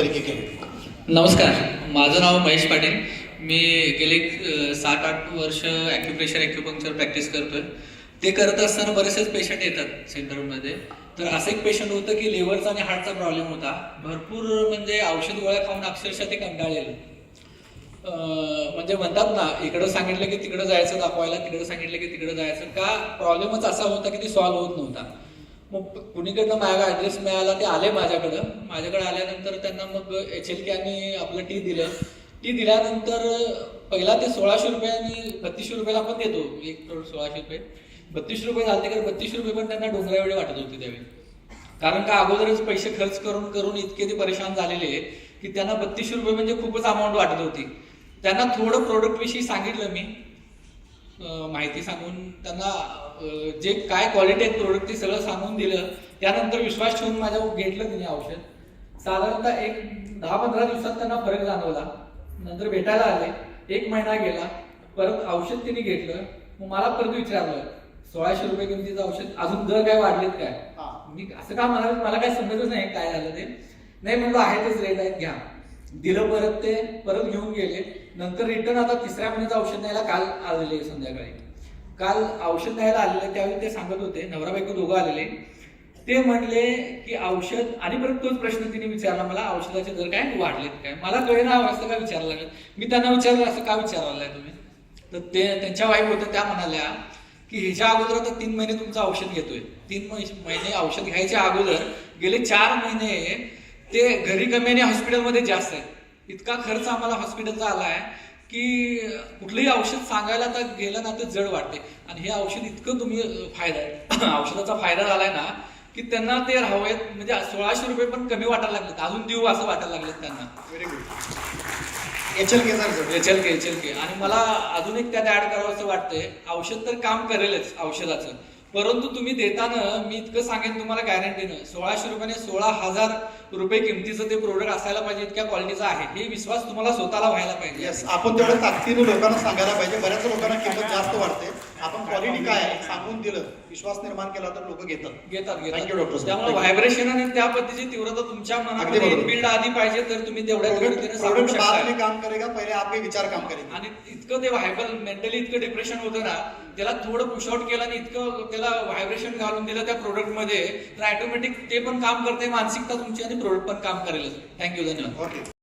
नमस्कार माझं नाव महेश पाटील. मी गेले सात आठ वर्ष ॲक्युप्रेशर ॲक्युपंक्चर प्रॅक्टिस करतोय. ते करत असताना बरेचसेच पेशंट येतात सेंटरमध्ये तर असं एक पेशंट होतं की लिव्हरचा आणि हार्टचा प्रॉब्लेम होता. भरपूर म्हणजे औषध गोळ्या खाऊन अक्षरशः ते कंटाळलेलं. म्हणजे म्हणतात ना इकडं सांगितलं की तिकडं जायचं दाखवायला तिकडं सांगितलं की तिकडं जायचं. का प्रॉब्लेमच असा होता की ते सॉल्व्ह होत नव्हता. मग कुणीकडनं माझा ॲड्रेस मिळाला ते आले माझ्याकडं. माझ्याकडे आल्यानंतर त्यांना मग एच एल के आणि आपलं टी दिलं. टी दिल्यानंतर पहिला ते सोळाशे रुपये आणि बत्तीसशे रुपयाला आपण देतो. एक करोड सोळाशे रुपये. बत्तीसशे रुपये झाले कारण बत्तीसशे रुपये पण त्यांना डोंगरा एवढे वाटत होते त्यावेळी. कारण का अगोदरच पैसे खर्च करून करून इतके ते परेशान झालेले की त्यांना बत्तीसशे रुपये म्हणजे खूपच अमाऊंट वाटत होती. त्यांना थोडं प्रोडक्टविषयी सांगितलं मी. माहिती सांगून त्यांना जे काय क्वालिटी आहेत प्रोडक्ट ते सगळं सांगून दिलं. त्यानंतर विश्वास ठेवून माझ्या घेतलं तिने औषध. साधारणतः एक दहा पंधरा दिवसात त्यांना फरक जाणवला. नंतर भेटायला आले. एक महिना गेला. परत औषध तिने घेतलं. मग मला परत विचारलं सोळाशे रुपये किमतीचं औषध अजून दर काय वाढलेत काय? मी असं का मला मला काय समजतच नाही काय झालं ते. नाही म्हणलं आहेतच रेट आहेत घ्या. दिलं परत ते परत घेऊन गेले. नंतर रिटर्न आता तिसऱ्या महिन्याचं औषध द्यायला काल आलेले संध्याकाळी. काल औषध द्यायला आलेले त्यावेळी ते सांगत होते नवरा बायको दोघं आलेले ते म्हणले की औषध आणि परत तोच प्रश्न तिने विचारला मला औषधाचे दर काय वाढलेत काय? मला कळेना असं का विचारायला लागलं? मी त्यांना विचारलं असं का विचारायला तुम्ही? तर ते त्यांच्या वाईफ होत्या त्या म्हणाल्या की ह्याच्या अगोदर आता तीन महिने तुमचं औषध घेतोय. तीन महिने औषध घ्यायच्या अगोदर गेले चार महिने ते घरी कमी आणि हॉस्पिटलमध्ये जास्त आहे. इतका खर्च आम्हाला हॉस्पिटलचा आला आहे की कुठलंही औषध सांगायला तर गेलं ना तर जड वाटते. आणि हे औषध इतकं तुम्ही फायदा आहे. औषधाचा फायदा झालाय ना की त्यांना ते राहावेत म्हणजे सोळाशे रुपये पण कमी वाटायला लागलेत. अजून देऊ असं वाटायला लागलेत त्यांना. Very good H L K sir HL K HL K. आणि मला अजून एक त्यात ऍड करावं असं वाटतंय. औषध तर काम करेलच औषधाचं. परंतु तुम्ही देताना मी इतकं सांगेन तुम्हाला गॅरंटीनं सोळाशे रुपयाने सोळा हजार रुपये किमतीचं ते प्रोडक्ट असायला पाहिजे इतक्या क्वालिटीचं आहे. हे विश्वास तुम्हाला स्वतःला व्हायला पाहिजे. आपण तेवढं ताकदीनं लोकांना सांगायला पाहिजे. बऱ्याच लोकांना किंमत जास्त वाढते. आपण क्वालिटी काय आहे? सांगून दिलं. विश्वास निर्माण केला तर लोक घेतात. घेतात Thank you, घेतात doctor. त्यामुळे Thank you. व्हायब्रेशन आणि त्या पद्धतीची तीव्रता तुमच्या मनामध्ये बरोबर. बिल्ड आधी पाहिजे तर तुम्ही तेवढ्या पद्धतीने सांगू प्रोडक्ट बाद शकता में काम करेगा पहिले आपके विचार काम करेंगे. आणि इतकं ते व्हायबल मेंटली इतकं डिप्रेशन होतं ना त्याला थोडं पुश आउट केलं आणि इतकं त्याला व्हायब्रेशन घालून दिलं त्या प्रोडक्टमध्ये तर ऑटोमॅटिक ते पण काम करते मानसिकता तुमची आणि प्रोडक्ट पण काम करेल थँक्यू धन्यवाद. ओके